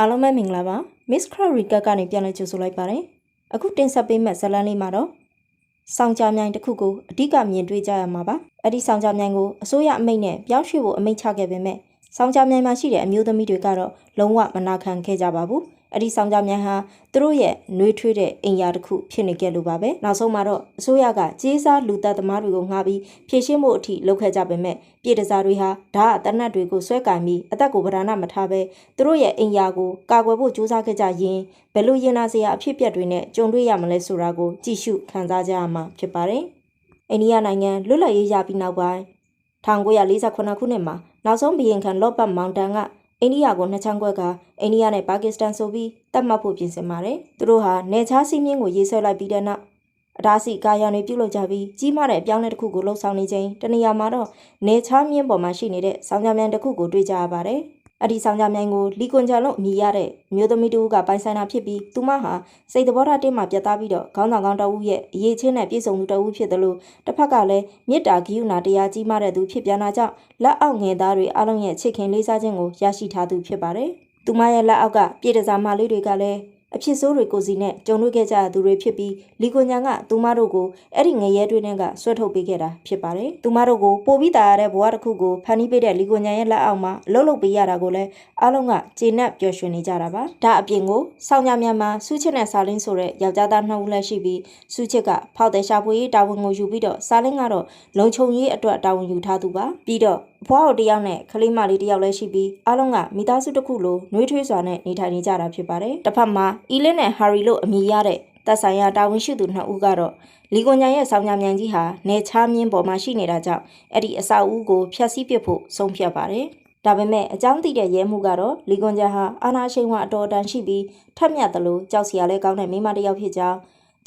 အားလုံးပဲမင်္ဂလာပါ Miss Crowd Recap ကနေပြန်လည်ကြိုဆိုလိုက်ပါတယ်အခုတင်ဆက်ပေးမယ့်ဇာတ်လမ်းလေးမှာတော့စောင်းကြမြိုင်တစ်ခုကိုအဓိကမြင်တွေ့ကြရမှာပါအဲ့ဒီစောင်းကြမြိုင်ကိုအစိုးရအမိန့်နဲ့ပြောင်းရွှေ့ဖို့အမိန့်ချခဲ့ပေမဲ့စောင်းကြမြိုင်မှာရှိတဲ့အမျိုးသမီးတွေကတော့လုံးဝမနာခံခဲ့ကြပါဘူး အဲ့ဒီစောင်းကြမြိုင်ဟာသူတို့ရဲ့နှွေးထွေးတဲ့အင်ယာတစ်ခုဖြစ်နေခဲ့လို့ပါပဲနောက်ဆုံးမှာတော့အစိုးရကကြေးစားလူသက်သမားတွေကိုငှားပြီးဖြည့်ရှင်းမှုအထိလုပ်ခဲ့ကြပေမဲ့ပြည်တစားတွေဟာဓာတ်အတနတ်တွေကိုဆွဲကင်ပြီးအသက်ကိုဗဒနာမထားဘဲသူတို့ရဲ့အင်ယာကိုကာကွယ်ဖို့ကြိုးစားခဲ့ကြရင်ဘယ်လိုရင်နာစရာအဖြစ်အပျက်တွေနဲ့ကြုံတွေ့ရမလဲဆိုတာကိုကြည့်ရှုခံစားကြရမှာဖြစ်ပါတယ်။အိန္ဒိယနိုင်ငံလွတ်လပ်ရေးရပြီးနောက်ပိုင်း1948ခုနှစ်မှာနောက်ဆုံးဘီရင်ခံလော့ပတ်မောင်တန်က အိန္ဒိယကိုနှစ်ချမ်းခွဲကအိန္ဒိယနဲ့ပါကစ္စတန်ဆိုပြီးတတ်မှတ်ဖို့ပြင်ဆင်ပါတယ်။သူတို့ဟာနေချားစီးမြင့်ကိုရေးဆွဲလိုက်ပြီးတဲ့နောက်အဒါစီကာယံတွေပြုတ်လုပ်ကြပြီးကြီးမားတဲ့အပြောင်းအလဲတစ်ခုကိုလှုပ်ဆောင်နေချိန်တနေရာမှာတော့နေချားမြင့်ပေါ်မှာရှိနေတဲ့ဆောင်းကြမြန်တစ်ခုကိုတွေ့ကြရပါတယ်။ အဲ့ဒီဆောင်ကြမြိုင်ကိုလီကွန်ဂျာလုံးအမည်ရတဲ့မျိုးသမီးတူကပိုင်ဆိုင်တာဖြစ်ပြီးသူမဟာစိတ်သဘောထားတင်းမှပြတ်သားပြီးတော့ခေါင်းဆောင်ကောင်းတအုပ်ရဲ့အရေးချင်းနဲ့ပြည့်စုံသူတအုပ်ဖြစ်တယ်လို့တစ်ဖက်ကလည်းမေတ္တာဂိယူနာတရားကြီးမားတဲ့သူဖြစ်ပြန်တာကြောင့်လက်အောက်ငယ်သားတွေအလုံးရဲ့ချစ်ခင်လေးစားခြင်းကိုရရှိထားသူဖြစ်ပါတယ်။သူမရဲ့လက်အောက်ကပြည်တစားမလေးတွေကလည်း အဖြစ်ဆိုးတွေကိုစီနဲ့ကြုံတွေ့ခဲ့ကြသူတွေဖြစ်ပြီးလီကွန်ညာကသူမတို့ကိုအဲ့ဒီငရဲတွေနဲ့ကဆွဲထုတ်ပေးခဲ့တာဖြစ်ပါတယ်။သူမတို့ကိုပို့ပြီးတာရတဲ့ဘဝတစ်ခုကိုဖန်တီးပေးတဲ့လီကွန်ညာရဲ့လက်အောက်မှာအလုပ်လုပ်ပေးရတာကိုလည်းအားလုံးကကျေနပ်ပျော်ရွှင်နေကြတာပါ။ဒါအပြင်ကိုစောင်းညမြန်မှာစူးချစ်နဲ့စာလင်းဆိုတဲ့ယောက်ျားသားနှစ်ဦးလည်းရှိပြီးစူးချစ်ကဖောက်တဲ့ရှာဖွေရေးတာဝန်ကိုယူပြီးတော့စာလင်းကတော့လုံခြုံရေးအတွက်တာဝန်ယူထားသူပါ။ပြီးတော့ဘွားတို့တယောက်နဲ့ကလေးမလေးတယောက်လည်းရှိပြီးအားလုံးကမိသားစုတစ်ခုလိုနှွေးထွေးစွာနဲ့နေထိုင်နေကြတာဖြစ်ပါတယ်။တစ်ဖက်မှာအီလင်းနဲ့ဟာရီလို့အမည်ရတဲ့သက်ဆိုင်ရာတာဝန်ရှိသူနှစ်ဦးကတော့လီကွန်ညာရဲ့ဆောင်းညာမြန်ကြီးဟာနေချားမြင်းပေါ်မှာရှိနေတာကြောင့်အဲ့ဒီအဆောက်အဦကိုဖျက်ဆီးပစ်ဖို့ဆုံးဖြတ်ပါတယ်။ဒါပေမဲ့အကြောင်းသိတဲ့ရဲမှုကတော့လီကွန်ဂျာဟာအာနာရှိန်ဝအတော်တန်ရှိပြီးထက်မြက်သလိုကြောက်စရာလဲကောင်းတဲ့မိမတစ်ယောက်ဖြစ်ကြောင်း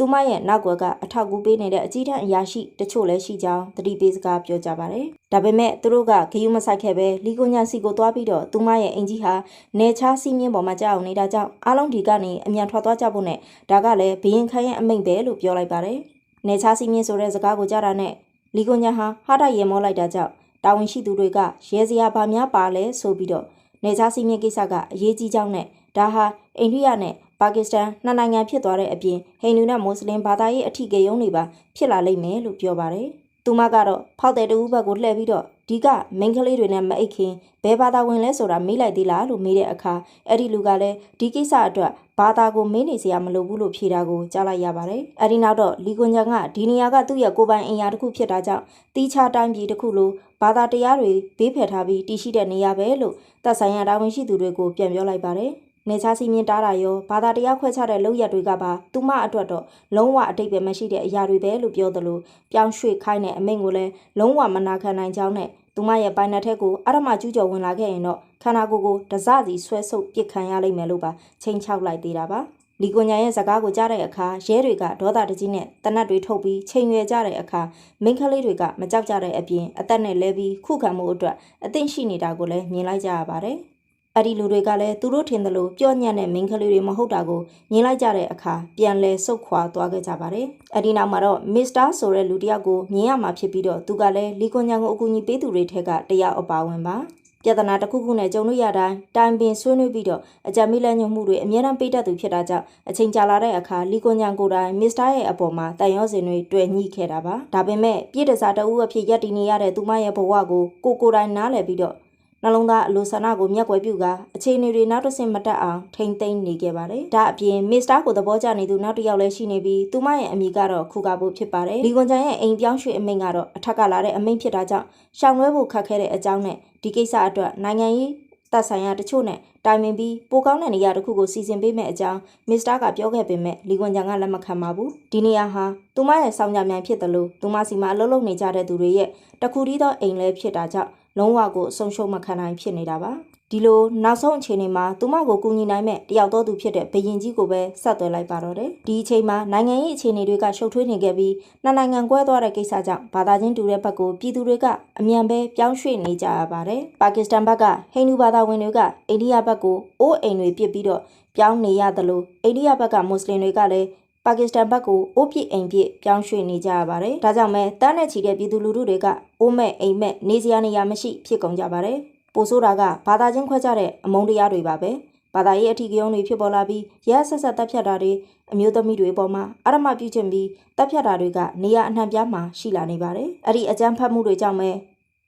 သူမရဲ့နောက်ွယ်ကအထောက်အကူပေးနေတဲ့အကြီးတန်းအရာရှိတချို့လည်းရှိကြောင်းတတိပေးစကားပြောကြပါတယ်။ဒါပေမဲ့သူတို့ကဂယုမဆိုင်ခဲ့ပဲလီကွန်ညာစီကိုသွားပြီးတော့သူမရဲ့အင်ကြီးဟာနေချားစီးမြင့်ပေါ်မှာကြောက်နေတာကြောင့်အားလုံးဒီကနေအမြန်ထွက်သွားကြဖို့နဲ့ဒါကလည်းဘရင်ခန့်ရဲ့အမိန့်ပဲလို့ပြောလိုက်ပါတယ်။နေချားစီးမြင့်ဆိုတဲ့စကားကိုကြားတာနဲ့လီကွန်ညာဟာဟာတာရေမောလိုက်တာကြောင့်တာဝန်ရှိသူတွေကရဲစရာဘာများပါလဲဆိုပြီးတော့နေချားစီးမြင့်ကိစ္စကအရေးကြီးကြောင်းနဲ့ဒါဟာအိန္ဒိယနဲ့ ပါကစ္စတန်နှစ်နိုင်ငံဖြစ်သွားတဲ့အပြင်ဟိန္ဒူနဲ့မွတ်စလင်ဘာသာရေးအထီးကရုံးတွေပါဖြစ်လာလိမ့်မယ်လို့ပြောပါတယ်။သူမကတော့ဖောက်တဲ့တူဘက်ကိုလှည့်ပြီးတော့ဒီကမိန်းကလေးတွေနဲ့မအိတ်ခင်ဘယ်ဘာသာဝင်လဲဆိုတာမေးလိုက်သေးလားလို့မေးတဲ့အခါအဲ့ဒီလူကလည်းဒီကိစ္စအတွက်ဘာသာကိုမေးနေစရာမလိုဘူးလို့ဖြေတာကိုကြားလိုက်ရပါတယ်။အဲ့ဒီနောက်တော့လီကွန်ဂျန်ကဒီနေရာကသူ့ရဲ့ကိုယ်ပိုင်အင်အားတစ်ခုဖြစ်တာကြောင့်တီးခြားတိုင်းပြည်တစ်ခုလိုဘာသာတရားတွေဘေးဖယ်ထားပြီးတည်ရှိတဲ့နေရာပဲလို့သက်ဆိုင်ရာတာဝန်ရှိသူတွေကိုပြန်ပြောလိုက်ပါတယ်။ နေချာစီမြင်တားတာရောဘာသာတရားခွဲခြားတဲ့လောက်ရတွေကပါသူမအတွက်တော့လုံးဝအတိတ်ပဲမရှိတဲ့အရာတွေပဲလို့ပြောသလိုပြောင်းရွှေ့ခိုင်းတဲ့အမိန့်ကိုလည်းလုံးဝမနာခံနိုင်ကြောင်းနဲ့သူမရဲ့ပိုင်နက်ထက်ကိုအရမကျူးကျော်ဝင်လာခဲ့ရင်တော့ခန္ဓာကိုယ်ကိုတစစီဆွဲဆုပ်ပစ်ခံရလိမ့်မယ်လို့ပါချိန်ချောက်လိုက်သေးတာပါလီကွန်ညာရဲ့စကားကိုကြားတဲ့အခါရဲတွေကဒေါသတကြီးနဲ့တနတ်တွေထုတ်ပြီးချိန်ရွယ်ကြတဲ့အခါမိန်းကလေးတွေကမကြောက်ကြတဲ့အပြင်အသက်နဲ့လဲပြီးခုခံမှုအတွက်အသင့်ရှိနေတာကိုလည်းမြင်လိုက်ကြရပါတယ်။ အဲ့ဒီလူတွေကလည်းသူတို့ထင်သလိုပြော့ညံ့တဲ့မိန်းကလေးတွေမဟုတ်တာကိုမြင်လိုက်ကြတဲ့အခါပြန်လဲဆုတ်ခွာသွားခဲ့ကြပါတယ်။အဲ့ဒီနောက်မှာတော့မစ္စတာဆိုတဲ့လူတစ်ယောက်ကိုမြင်ရမှာဖြစ်ပြီးတော့သူကလည်းလီကွန်ညာကိုအကူအညီပေးသူတွေထက်ကတယောက်အပါဝင်ပါ။ပြဿနာတစ်ခုခုနဲ့ကြုံလို့ရတိုင်းတိုင်ပင်ဆွေးနွေးပြီးတော့အကြံပေးလက်ညှိုးမှုတွေအများအားပေးတတ်သူဖြစ်တာကြောင့်အချိန်ကြာလာတဲ့အခါလီကွန်ညံကိုတိုင်မစ္စတာရဲ့အပေါ်မှာတန်ရောစင်တွေတွေ့ညှိခဲ့တာပါဒါပေမဲ့ပြည်တစားတအူးအဖြစ်ရက်တည်နေရတဲ့သူမရဲ့ဘဝကိုကိုကိုတိုင်နားလည်ပြီးတော့ နှလုံးသားအလိုဆန္ဒကိုမျက်ကွယ်ပြုကအခြေအနေတွေနောက်တစ်ဆင့်မတက်အောင်ထိမ့်သိမ်းနေခဲ့ပါတယ်။ဒါအပြင်မစ္စတာကိုသဘောကျနေသူနောက်တစ်ယောက်လည်းရှိနေပြီးသူမရဲ့အမိကတော့ခုကာဖို့ဖြစ်ပါတယ်။လီကွန်ချန်ရဲ့အိမ်ပြောင်းရွှေ့အမိန့်ကတော့အထက်ကလာတဲ့အမိန့်ဖြစ်တာကြောင့်ရှောင်လွဲဖို့ခက်ခဲတဲ့အကြောင်းနဲ့ဒီကိစ္စအတွက်နိုင်ငံရေးတပ်ဆိုင်ရာတချို့နဲ့တိုင်ပင်ပြီးပိုကောင်းတဲ့နေရာတစ်ခုကိုစီစဉ်ပေးမယ့်အကြောင်းမစ္စတာကပြောခဲ့ပေမဲ့လီကွန်ဂျန်ကလက်မခံပါဘူးဒီနေရာဟာသူမရဲ့စောင့်ကြမြန်ဖြစ်တယ်လို့သူမစီမှာအလုပ်လုပ်နေကြတဲ့သူတွေရဲ့တခုတည်းသောအိမ်လဲဖြစ်တာကြောင့် လုံးဝကိုအဆုံးရှုံးမခံနိုင်ဖြစ်နေတာပါဒီလိုနောက်ဆုံးအခြေအနေမှာသူမကိုကူညီနိုင်မဲ့တယောက်တော်သူဖြစ်တဲ့ဘရင်ကြီးကိုပဲဆက်သွယ်လိုက်ပါတော့တယ်ဒီအချိန်မှာနိုင်ငံရေးအခြေအနေတွေကရှုပ်ထွေးနေခဲ့ပြီးနှစ်နိုင်ငံကွဲသွားတဲ့ကိစ္စကြောင့်ဘာသာချင်းတူတဲ့ဘက်ကိုပြည်သူတွေကအမြန်ပဲပြောင်းရွှေ့နေကြရပါတယ်ပါကစ္စတန်ဘက်ကဟိန္ဒူဘာသာဝင်တွေကအိန္ဒိယဘက်ကိုအိုးအိမ်တွေပြစ်ပြီးတော့ပြောင်းနေရသလိုအိန္ဒိယဘက်ကမွတ်စလင်တွေကလည်း ပါကစ္စတန်ဘက်ကိုအိုးပြစ်အိမ်ပြစ်ပြောင်းရွှေ့နေကြရပါတယ်။ဒါကြောင့်မဲတန်းနဲ့ချီတဲ့ပြည်သူလူထုတွေကအိုးမဲ့အိမ်မဲ့နေစရာနေရာမရှိဖြစ်ကုန်ကြပါတယ်။ပိုဆိုးတာကဘာသာချင်းခွဲကြတဲ့အမုန်းတရားတွေပါပဲ။ဘာသာရေးအထီးကယုံတွေဖြစ်ပေါ်လာပြီးရဲဆက်ဆက်တပ်ဖြတ်တာတွေအမျိုးသမီးတွေပေါ်မှာအရမပြုချင်ပြီးတပ်ဖြတ်တာတွေကနေရအနှံ့ပြားမှာရှိလာနေပါတယ်။အဲ့ဒီအကြမ်းဖက်မှုတွေကြောင့်ပဲ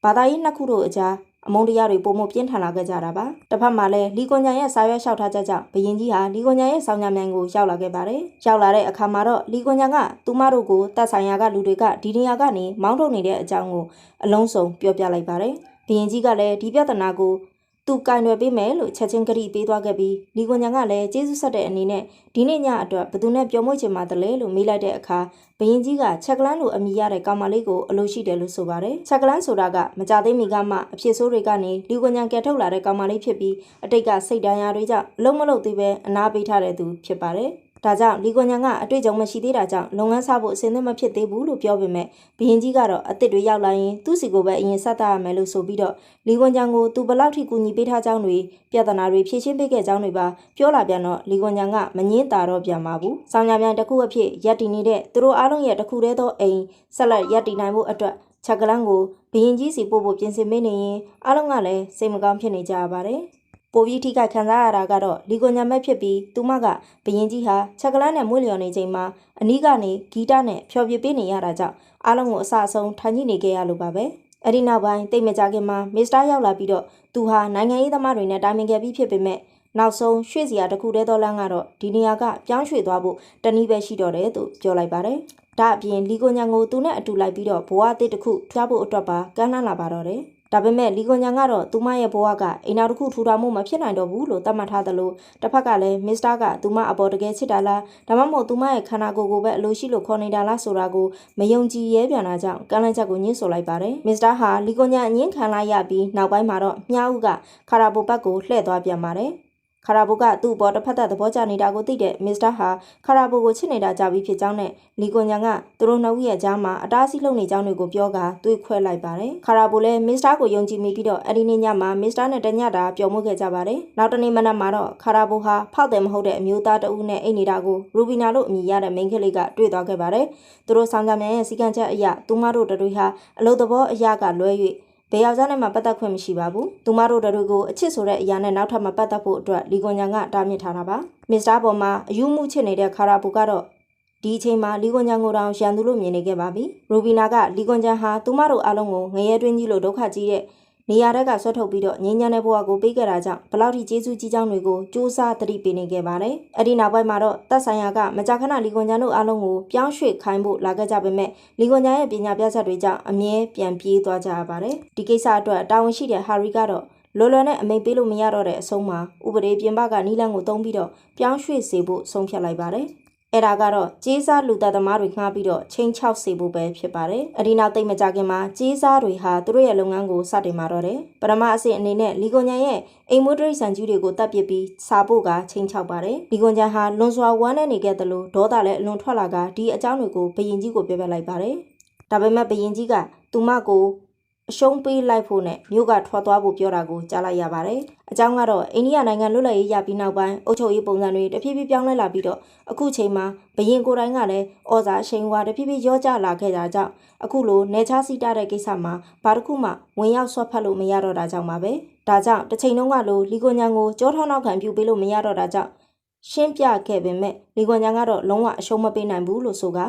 ဘာသာရေးနှစ်ခုတို့အကြား အမုန်းတရားတွေပုံမပြင်းထန်လာခဲ့ကြတာပါ။တစ်ဖက်မှာလည်းလီကွန်ညာရဲ့စာရွက်လျှောက်ထားချက်ကြောင့်ဘရင်ကြီးဟာလီကွန်ညာရဲ့ဆောင်းညာမြိုင်ကိုရောက်လာခဲ့ပါတယ်။ရောက်လာတဲ့အခါမှာတော့လီကွန်ညာကသူမတို့ကိုတပ်ဆိုင်ရာကလူတွေကဒီနေရာကနေမောင်းထုတ်နေတဲ့အကြောင်းကိုအလုံးစုံပြောပြလိုက်ပါတယ်။ဘရင်ကြီးကလည်းဒီပြဿနာကို သူကင်ရွယ်ပေးမယ်လို့ချက်ချင်းကတိပေးသွားခဲ့ပြီးလီကွန်ညာကလည်းကျေးဇူးဆက်တဲ့အနေနဲ့ဒီနေ့ညအတွက်ဘသူနဲ့ပြောမွေ့ချင်မှတလဲလို့မေးလိုက်တဲ့အခါဘရင်ကြီးကချက်ကလန်းလိုအမိရတဲ့ကောင်မလေးကိုအလိုရှိတယ်လို့ဆိုပါတယ်ချက်ကလန်းဆိုတာကမကြသေးမီကမှအဖြစ်ဆိုးတွေကနေလီကွန်ညာကယ်ထုတ်လာတဲ့ကောင်မလေးဖြစ်ပြီးအတိတ်ကစိတ်ဒဏ်ရာတွေကြောင့်အလုံးမလုံးသေးပဲအနာပေးထားတဲ့သူဖြစ်ပါတယ် ဒါကြောင့်လီကွန်ညာကအတွေ့အကြုံမရှိသေးတာကြောင့်လုပ်ငန်းစဖို့အဆင်သင့်မဖြစ်သေးဘူးလို့ပြောပေမဲ့ဘရင်ကြီးကတော့အစ်စ်တွေရောက်လာရင်သူ့စီကိုပဲအရင်ဆက်သားရမယ်လို့ဆိုပြီးတော့လီကွန်ညာကိုသူဘလောက်ထိကူညီပေးထားကြောင်းတွေပြဿနာတွေဖြေရှင်းပေးခဲ့ကြောင်းတွေပါပြောလာပြန်တော့လီကွန်ညာကမငင်းတာတော့ပြန်ပါဘူး။ဆောင်းညာပြန်တစ်ခုအဖြစ်ရက်တည်နေတဲ့သူတို့အားလုံးရဲ့တစ်ခုတည်းသောအိမ်ဆက်လက်ရက်တည်နိုင်ဖို့အတွက်ချက်ကလန်းကိုဘရင်ကြီးစီပို့ဖို့ပြင်ဆင်မနေရင်အားလုံးကလည်းစိတ်မကောင်းဖြစ်နေကြရပါတယ်။ ပိုပြီးထိခိုက်ခံစားရတာကတော့လီကိုညာမက်ဖြစ်ပြီးသူမကဘရင်ကြီးဟာချက်ကလန်းနဲ့မွေးလျော်နေချိန်မှာအနီးကနေဂီတနဲ့ဖျော်ဖြေပေးနေရတာကြောင့်အားလုံးကိုအဆအဆုံးထိုင်ကြည့်နေခဲ့ရလို့ပါပဲအဲ့ဒီနောက်ပိုင်းတိတ်မကြခင်မှာမစ္စတာရောက်လာပြီးတော့သူဟာနိုင်ငံရေးသမားတွေနဲ့တိုင်ပင်ခဲ့ပြီးဖြစ်ပေမဲ့နောက်ဆုံးရွှေ့စရာတစ်ခုတည်းသောလမ်းကတော့ဒီနေရာကပြောင်းရွှေ့သွားဖို့တနည်းပဲရှိတော့တယ်လို့ပြောလိုက်ပါတယ်။ဒါအပြင်လီကိုညာကိုသူနဲ့အတူလိုက်ပြီးတော့ဘဝအသစ်တစ်ခုဖျားဖို့အတွက်ပါကမ်းလှမ်းလာပါတော့တယ်။ ဒါပေမဲ့လီကွန်ညာကတော့သူမရဲ့ဘဝကအိမ်နောက်တစ်ခုထူထောင်မှုမဖြစ်နိုင်တော့ဘူးလို့သတ်မှတ်ထားသလိုတစ်ဖက်ကလည်းမစ္စတာကသူမအပေါ်တကယ်ချစ်တာလားဒါမှမဟုတ်သူမရဲ့ခန္ဓာကိုယ်ကိုပဲအလိုရှိလို့ခေါ်နေတာလားဆိုတာကိုမယုံကြည်ရဲပြန်တာကြောင့်ကမ်းလှမ်းချက်ကိုညှင်းဆိုလိုက်ပါတယ်မစ္စတာဟာလီကွန်ညာအငင်းခံလိုက်ရပြီးနောက်ပိုင်းမှာတော့မြားဦးကခါရာဘိုဘတ်ကိုလှည့်သွားပြန်ပါတယ် ခါရာဘိုကသူ့ဘောတစ်ဖက်သက်သဘောကျနေတာကိုသိတဲ့မစ္စတာဟာခါရာဘိုကိုချစ်နေတာကြပြီဖြစ်ကြောင်းနဲ့လီကွန်ညာကသူတို့နှစ်ဦးရဲ့ကြားမှာအတားအဆီးလုပ်နေကြောင်းတွေကိုပြောကာတွေးခွဲလိုက်ပါတယ်ခါရာဘိုလည်းမစ္စတာကိုယုံကြည်မိပြီးတော့အဲ့ဒီနေ့ညမှာမစ္စတာနဲ့တညတာပျော်မွေ့ခဲ့ကြပါတယ်နောက်တနေ့မနက်မှာတော့ခါရာဘိုဟာဖောက်တယ်မဟုတ်တဲ့အမျိုးသားတဦးနဲ့အိတ်နေတာကိုရူဘီနာလို့အမည်ရတဲ့မိန်းကလေးကတွေ့သွားခဲ့ပါတယ်သူတို့ဆောင်ကြမြန်ရဲ့စီကံချက်အရာသူမတို့တို့ဟာအလုသဘောအရာကလွဲ၍ ဘယ်ယောက်ျားနဲ့မှပတ်သက်ခွင့်မရှိပါဘူး။သူမတို့တို့အချစ်ဆိုတဲ့အရာနဲ့နောက်ထပ်မပတ်သက်ဖို့အတွက်လီကွန်ညာကတားမြစ်ထားတာပါ။မစ္စတာပေါ်မှာအယူမှုချစ်နေတဲ့ခါရာဘူကတော့ဒီအချိန်မှာလီကွန်ဂျန်ကိုတောင်ရန်သူလို့မြင်နေခဲ့ပါပြီ။ရူဘီနာကလီကွန်ဂျန်ဟာသူမတို့အားလုံးကိုငရဲတွင်းကြီးလို့ဒုက္ခကြီးတဲ့ နေရာတက်ကဆွတ်ထုတ်ပြီးတော့ငင်းညံတဲ့ဘဝကိုပေးခဲ့တာကြောင့်ဘလောက်ထိကျေးဇူးကြီးကြောင်းတွေကိုစူးစမ်းတတိပေးနေခဲ့ပါတယ်။အဲ့ဒီနောက်ပိုင်းမှာတော့တပ်ဆိုင်ရာကမကြာခဏလီကွန်ဂျန်တို့အားလုံးကိုပြောင်းရွှေ့ခိုင်းဖို့လာခဲ့ကြပေမဲ့လီကွန်ဂျန်ရဲ့ပညာပြချက်တွေကြောင့်အမြဲပြန်ပြေးသွားကြရပါတယ်။ဒီကိစ္စအတွက်တာဝန်ရှိတဲ့ဟာရီကတော့လော်လော်နဲ့အမိန်ပေးလို့မရတော့တဲ့အဆုံးမှာဥပဒေပြင်ပကနီးလန်းကိုတုံးပြီးတော့ပြောင်းရွှေ့စေဖို့ဆုံးဖြတ်လိုက်ပါတယ်။ အဲ့ဒါကတော့ကြေးစားလူသားသမားတွေငှားပြီးတော့ချင်းချောက်စေဖို့ပဲဖြစ်ပါတယ်။အဒီနောက်တိတ်မကြခင်မှာကြေးစားတွေဟာသူတို့ရဲ့လုပ်ငန်းကိုစတင်มาတော့တယ်။ပထမအဆင့်အနေနဲ့လီကွန်ညာရဲ့အိမ်မွေးတိရစ္ဆာန်ကြီးတွေကိုတပ်ပစ်ပြီးစာဖို့ကချင်းချောက်ပါတယ်။လီကွန်ညာဟာလွန်စွာဝမ်းနဲ့နေခဲ့တယ်လို့ဒေါသလည်းအလွန်ထွက်လာကဒီအကြောင်းတွေကိုဘယင်ကြီးကိုပြောပြလိုက်ပါတယ်။ဒါပေမဲ့ဘယင်ကြီးကသူမကို အရှုံးပေးလိုက်ဖို့နဲ့မြို့ကထွက်သွားဖို့ပြောတာကိုကြားလိုက်ရပါတယ်။အကြောင်းကတော့အိန္ဒိယနိုင်ငံလွတ်လပ်ရေးရပြီးနောက်ပိုင်းအုပ်ချုပ်ရေးပုံစံတွေတဖြည်းဖြည်းပြောင်းလဲလာပြီးတော့အခုချိန်မှာဘရင်ကိုယ်တိုင်ကလည်းဩဇာအရှိန်ဝါတဖြည်းဖြည်းရောကျလာခဲ့တာကြောင့်အခုလိုနေချားစီတာတဲ့ကိစ္စမှာဘာတစ်ခုမှဝင်ရောက်ဆွတ်ဖက်လို့မရတော့တာကြောင့်ပါပဲ။ဒါကြောင့်တစ်ချိန်လုံးကလိုလီကိုညံကိုကြောထောင်းနောက်ခံပြုပေးလို့မရတော့တာကြောင့်ရှင်းပြခဲ့ပေမဲ့လီကွန်ညာကတော့လုံးဝအရှုံးမပေးနိုင်ဘူးလို့ဆိုက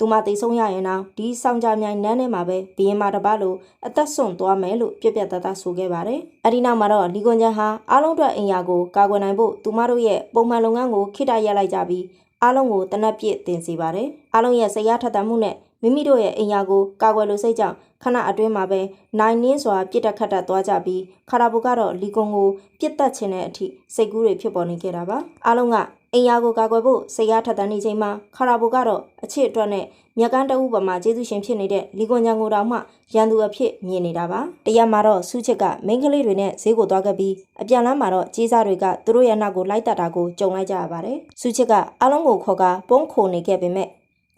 သူမတိတ်ဆုံးရရင်တော့ဒီဆောင်ကြမြိုင်နန်းထဲမှာပဲဘီရင်မာတပတ်လို့အသက်ဆုံးသွားမယ်လို့ပြက်ပြက်သားသားဆိုခဲ့ပါတယ်။အဲဒီနောက်မှာတော့လီကွန်ဂျန်ဟာအားလုံးအတွက်အင်ယာကိုကာကွယ်နိုင်ဖို့သူမတို့ရဲ့ပုံမှန်လုပ်ငန်းကိုခိတရလိုက်ကြပြီးအားလုံးကိုတနက်ပြည့်တင်စီပါတယ်။အားလုံးရဲ့စိတ်ရထက်သန်မှုနဲ့မိမိတို့ရဲ့အင်ယာကိုကာကွယ်လို့စိတ်ကြောင့် ခဏအတွင်းမှာပဲနိုင်နင်းစွာပြစ်တက်ခတ်တက်သွားကြပြီးခါရာဘူကတော့လီကွန်ကိုပြစ်တက်ခြင်းတဲ့အထိစိတ်ကူးတွေဖြစ်ပေါ်နေခဲ့တာပါအားလုံးကအင်ယာကိုကာကွယ်ဖို့စိတ်ရထက်သန်နေချိန်မှာခါရာဘူကတော့အချစ်အတွက်နဲ့မြက်ကန်းတအုပ်ပေါ်မှာကျေးဇူးရှင်ဖြစ်နေတဲ့လီကွန်ညာကိုတောင်မှရန်သူအဖြစ်မြင်နေတာပါတရက်မှာတော့စုချစ်ကမိန်းကလေးတွေနဲ့ဈေးကိုသွားခဲ့ပြီးအပြန်လမ်းမှာတော့ကြီးစားတွေကသူတို့ရဲ့နောက်ကိုလိုက်တက်တာကိုကြုံလိုက်ကြရပါတယ်စုချစ်ကအလုံးကိုခေါ်ကပုံးခိုနေခဲ့ပေမဲ့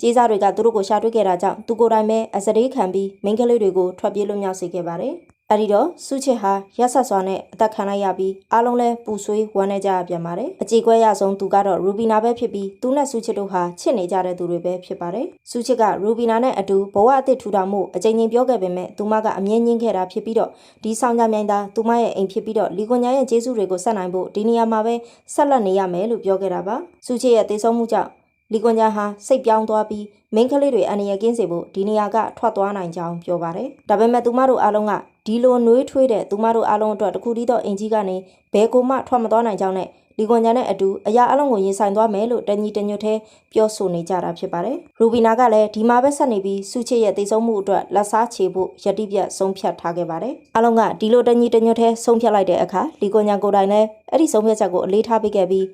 ကြီးစားတွေကသူတို့ကိုရှာတွေ့ခဲ့တာကြောင့်သူကိုယ်တိုင်ပဲအစရေးခံပြီးမိန်းကလေးတွေကိုထွက်ပြေးလွတ်မြောက်စေခဲ့ပါတယ်အဲ့ဒီတော့စုချစ်ဟာရက်ဆက်စွာနဲ့အသက်ခံလိုက်ရပြီးအားလုံးလဲပူဆွေးဝမ်းနေကြရပြန်ပါတယ်အကြေကွဲရဆုံးသူကတော့ရူဘီနာပဲဖြစ်ပြီးသူနဲ့စုချစ်တို့ဟာချစ်နေကြတဲ့သူတွေပဲဖြစ်ပါတယ်စုချစ်ကရူဘီနာနဲ့အတူဘဝအသစ်ထူထောင်မှုအကြိမ်ကြိမ်ပြောခဲ့ပေမဲ့သူမကအမြင်ညင်းခဲ့တာဖြစ်ပြီးတော့ဒီဆောင်ကြမြိုင်သားသူမရဲ့အိမ်ဖြစ်ပြီးတော့လီကွန်ညာရဲ့ကျေးဇူးတွေကိုဆက်နိုင်ဖို့ဒီနေရာမှာပဲဆက်လက်နေရမယ်လို့ပြောခဲ့တာပါစုချစ်ရဲ့တည်ဆုံမှုကြောင့် လီကွန်ညာဟာစိတ်ပြောင်းသွားပြီးမိန်းကလေးတွေအန္တရာယ်ကင်းစေဖို့ဒီနေရာကထွက်သွားနိုင်ကြောင်းပြောပါတယ်။ဒါပေမဲ့သူမတို့အားလုံးကဒီလိုနှွေးထွေးတဲ့သူမတို့အားလုံးအတွက်တခုတည်းသောအင်ကြီးကနေဘဲကိုမှထွက်မသွားနိုင်ကြောင်းနဲ့လီကွန်ညာနဲ့အတူအရာအလုံးကိုရင်ဆိုင်သွားမယ်လို့တညီတညွတ်သေးပြောဆိုနေကြတာဖြစ်ပါတယ်။ရူဘီနာကလည်းဒီမှာပဲဆက်နေပြီးစုချစ်ရဲ့တည်ဆုံမှုအတွက်လက်စားချေဖို့ယတိပြတ်ဆုံးဖြတ်ထားခဲ့ပါတယ်။အားလုံးကဒီလိုတညီတညွတ်သေးဆုံးဖြတ်လိုက်တဲ့အခါလီကွန်ညာကိုယ်တိုင်လည်းအဲ့ဒီဆုံးဖြတ်ချက်ကိုအလေးထားပေးခဲ့ပြီး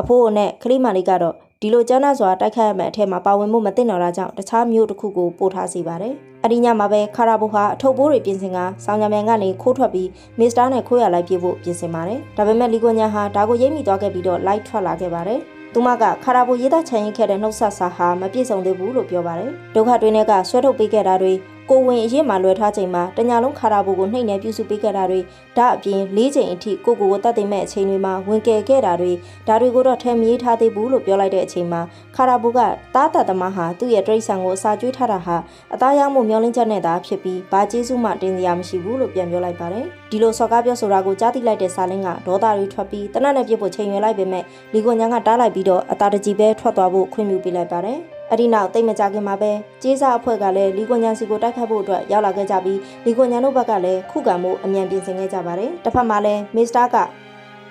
အဖိုးနဲ့ခလိမလေးကတော့ ဒီလိုကျန်းနာစွာတိုက်ခိုက်ရမယ့်အထက်မှာပါဝင်မှုမသိတော့တာကြောင့်တခြားမျိုးတစ်ခုကိုပို့ထားစီပါတယ်။အဒီညမှာပဲခါရာဘူဟာအထုပ်ဘိုးတွေပြင်ဆင်ကဆောင်းညမြန်ကနေခိုးထွက်ပြီးမစ္စတာနဲ့ခိုးရလိုက်ပြေဖို့ပြင်ဆင်ပါတယ်။ဒါပေမဲ့လီကွန်ညာဟာဒါကိုရိပ်မိသွားခဲ့ပြီးတော့လိုက်ထွက်လာခဲ့ပါတယ်။သူမကခါရာဘူရေးသားချန်ရင်ခဲ့တဲ့နှုတ်ဆက်စာဟာမပြည့်စုံသေးဘူးလို့ပြောပါတယ်။ဒုက္ခတွင်းတွေကဆွဲထုတ်ပေးခဲ့တာတွေ ကိုဝင်အရင်မှလွယ်ထားချိန်မှာတညာလုံးခါရာဘူကိုနှိမ့်နေပြုစုပေးခဲ့တာတွေဒါအပြင်၄ချိန်အထိကိုကိုကိုတတ်သိမဲ့အချိန်တွေမှာဝင်ကယ်ခဲ့တာတွေဒါတွေကိုတော့ထဲမရေးထားသေးဘူးလို့ပြောလိုက်တဲ့အချိန်မှာခါရာဘူကတားတသမားဟာသူ့ရဲ့တရိษံကိုအစာကျွေးထားတာဟာအသားရောင်းမှုမျောလင်းချက်နဲ့သာဖြစ်ပြီးဘာကျေးဇူးမှတင်စရာမရှိဘူးလို့ပြန်ပြောလိုက်ပါတယ်ဒီလိုစော်ကားပြောဆိုတာကိုကြားသိလိုက်တဲ့စာလင်းကဒေါသတွေထွက်ပြီးတနက်နဲ့ပြစ်ဖို့ချိန်ရွယ်လိုက်ပေမဲ့လီကွန်ညာကတားလိုက်ပြီးတော့အသာတကြီးပဲထွက်သွားဖို့ခွင့်ပြုပေးလိုက်ပါတယ် အဲ့ဒီနောက်တိတ်မကြခင်မှာပဲကျေးစာအဖွဲ့ကလည်းလီကွန်ညာစီကိုတိုက်ခတ်ဖို့အတွက်ရောက်လာခဲ့ကြပြီးလီကွန်ညာတို့ဘက်ကလည်းခုခံမှုအမြန်ပြင်ဆင်ခဲ့ကြပါတယ်။တစ်ဖက်မှာလည်းမစ္စတာက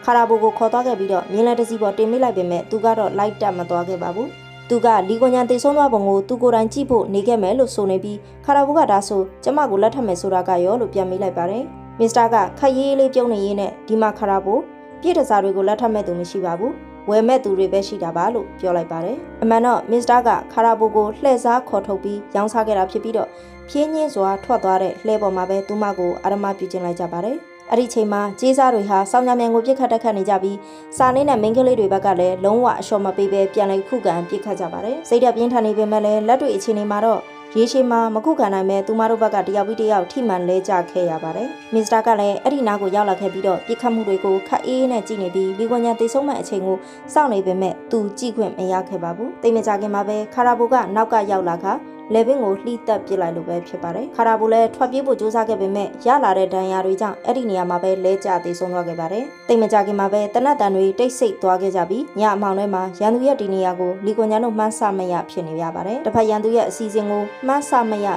ခါရာဘူကိုခေါ်သွားခဲ့ပြီးတော့မြင်းလက်တစီပေါ်တင်မိလိုက်ပေမဲ့သူကတော့လိုက်တက်မသွားခဲ့ပါဘူး။သူကလီကွန်ညာတေဆုံးသွားပုံကိုသူကိုယ်တိုင်ကြည့်ဖို့နေခဲ့မယ်လို့ဆိုနေပြီးခါရာဘူကဒါဆိုကျမကိုလက်ထပ်မယ်ဆိုတာကရောလို့ပြန်မိလိုက်ပါတယ်။မစ္စတာကခက်ရေးလေးပြုံးနေရင်းနဲ့ဒီမှာခါရာဘူပြည့်တစားတွေကိုလက်ထပ်မဲ့သူမရှိပါဘူး။ ဝယ်မဲ့သူတွေပဲရှိတာပါလို့ပြောလိုက်ပါတယ်။အမှန်တော့မစ္စတာကခါရာဘူကိုလှည့်စားခေါ်ထုတ်ပြီးရောင်းစားခဲ့တာဖြစ်ပြီးတော့ဖြင်းညင်းစွာထွက်သွားတဲ့လှဲပေါ်မှာပဲသူမကိုအာရမပြုကျင်လိုက်ကြပါတယ်။အဲ့ဒီချိန်မှာကြေးစားတွေဟာစောင်းညမြန်ကိုပြစ်ခတ်တက်ခတ်နေကြပြီးစာလေးနဲ့မိန်းကလေးတွေဘက်ကလည်းလုံးဝအလျှော်မပေးပဲပြန်လဲခုခံပြစ်ခတ်ကြပါတယ်။စိတ်ဓာတ်ပြင်းထန်နေပေမဲ့လည်းလက်တွေအခြေအနေမှာတော့ ရေရှည်မှာမခုခံနိုင်မဲ့သူမတို့ဘက်ကတယောက်ပြီးတယောက်ထိမှန်လဲကြခဲ့ရပါတယ်။မစ္စတာကလည်းအဲ့ဒီနားကိုရောက်လာခဲ့ပြီးတော့ပြစ်ခတ်မှုတွေကိုခက်အေးနဲ့ကြည့်နေပြီးလီကွန်ညာတေဆုံးမဲ့အချိန်ကိုစောင့်နေပေမဲ့သူကြည့်ခွင့်မရခဲ့ပါဘူး။တိတ်မကြခင်မှာပဲခါရာဘူကနောက်ကရောက်လာခါ လေဘင်းကိုလှိတက်ပစ်လိုက်လို့ပဲဖြစ်ပါတယ်။ခါရာဘူလည်းထွက်ပြေးဖို့ကြိုးစားခဲ့ပေမဲ့ရလာတဲ့ဒဏ်ရာတွေကြောင့်အဲ့ဒီနေရာမှာပဲလဲကျသေးဆုံးသွားခဲ့ပါတယ်။တိတ်မကြခင်မှာပဲတနတ်တန်တွေတိတ်ဆိတ်သွားခဲ့ကြပြီးညအမောင်ထဲမှာရန်သူရဲ့ဒီနေရာကိုလီကွန်ညာတို့မှန်းဆမရဖြစ်နေရပါတယ်။တစ်ဖက်ရန်သူရဲ့အစီအစဉ်ကိုမှန်းဆမရ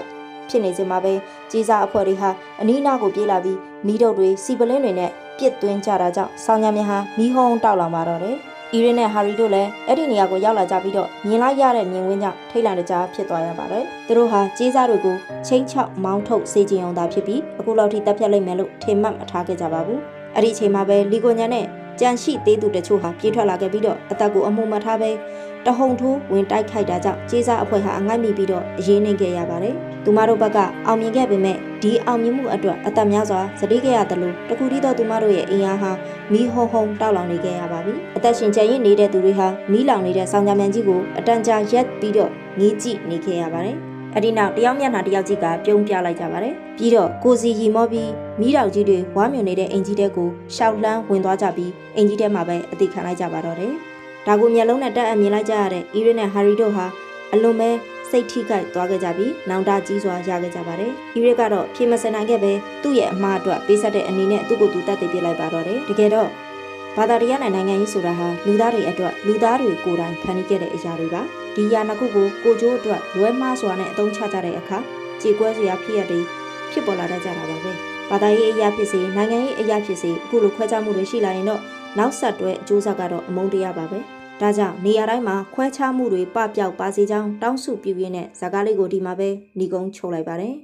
ဖြစ်နေစဉ်မှာပဲကြီးစားအဖွဲ့တွေဟာအနီးနားကိုပြေးလာပြီးမီးတုပ်တွေစီပလင်းတွေနဲ့ပြစ်သွင်းကြတာကြောင့်ဆောင်းညမြဟာမီးဟုံးတောက်လာပါတော့တယ်။ အီရင်းနဲ့ဟာရီတို့လည်းအဲ့ဒီနေရာကိုရောက်လာကြပြီးတော့မြင်လိုက်ရတဲ့မြင်ကွင်းကြောင့်ထိတ်လန့်တကြားဖြစ်သွားရပါတယ်။သူတို့ဟာကြီးစားတွေကိုချင်းချောက်မောင်းထုတ်စေခြင်းအောင်သာဖြစ်ပြီးအခုလောက်ထိတက်ဖြတ်လိုက်မယ်လို့ထင်မှတ်မထားခဲ့ကြပါဘူး။အဲ့ဒီအချိန်မှာပဲလီကိုညာနဲ့ကြံရှိသေးသူတချို့ဟာပြေးထွက်လာခဲ့ပြီးတော့အသက်ကိုအမှုမထားပဲတဟုန်ထိုးဝင်တိုက်ခိုက်တာကြောင့်ကြေးစားအဖွဲ့ဟာအငိုက်မိပြီးတော့အရေးနေခဲ့ရပါတယ်။သူမတို့ဘက်ကအောင်မြင်ခဲ့ပေမဲ့ ဒီအောင်မြင်မှုအတွက်အသက်များစွာစတိခဲ့ရတယ်လို့တခုတည်းသောသူမတို့ရဲ့အင်အားဟာမီးဟုံဟုံတောက်လောင်နေခဲ့ရပါပြီ။အသက်ရှင်ကျန်ရစ်နေတဲ့သူတွေဟာမီးလောင်နေတဲ့ဆောင်းကြမ်းကြီးကိုအတန်ကြာရက်ပြီးတော့ငေးကြည့်နေခဲ့ရပါတယ်။အဒီနောက်တယောက်မျက်နှာတယောက်ကြီးကပြုံးပြလိုက်ကြပါတယ်။ပြီးတော့ကိုစီရီမောပြီးမိတောက်ကြီးတွေဝါမြွန်နေတဲ့အင်ကြီးတဲကိုရှောက်လှမ်းဝင်သွားကြပြီးအင်ကြီးတဲမှာပဲအသေးခံလိုက်ကြပါတော့တယ်။ဒါကိုမျက်လုံးနဲ့တက်အမြင်လိုက်ကြရတဲ့အီရင်းနဲ့ဟာရီတို့ဟာအလွန်ပဲ စိတ်ထိခိုက်သွားခဲ့ကြပြီးနောင်တကြီးစွာရခဲ့ကြပါတယ်။အီရစ်ကတော့ဖြေမစင်နိုင်ခဲ့ပဲသူ့ရဲ့အမှားအတွက်ပေးဆက်တဲ့အနေနဲ့သူ့ကိုယ်သူတတ်သိပြလိုက်ပါတော့တယ်။တကယ်တော့ဘာသာတရားနဲ့နိုင်ငံရေးဆိုတာဟာလူသားတွေအတွက်လူသားတွေကိုယ်တိုင်ဖန်တီးခဲ့တဲ့အရာတွေပါဒီအရာနှစ်ခုကိုကိုကျိုးအတွက်လွဲမှားစွာနဲ့အသုံးချကြတဲ့အခါကြေကွဲစရာဖြစ်ရတဲ့ဖြစ်ပေါ်လာတတ်ကြတာပါပဲဘာသာရေးအရာဖြစ်စေနိုင်ငံရေးအရာဖြစ်စေအခုလိုခွဲခြားမှုတွေရှိလာရင်တော့နောက်ဆက်တွဲအကျိုးဆက်ကတော့အမုန်းတရားပါပဲ ဒါကြောင့်နေရာတိုင်းမှာခွဲခြားမှုတွေပပျောက်ပါစေကြောင်းတောင်းစုပြုရင်းနဲ့ဇာကားလေးကိုဒီမှာပဲညီကုန်းချုပ်လိုက်ပါတယ်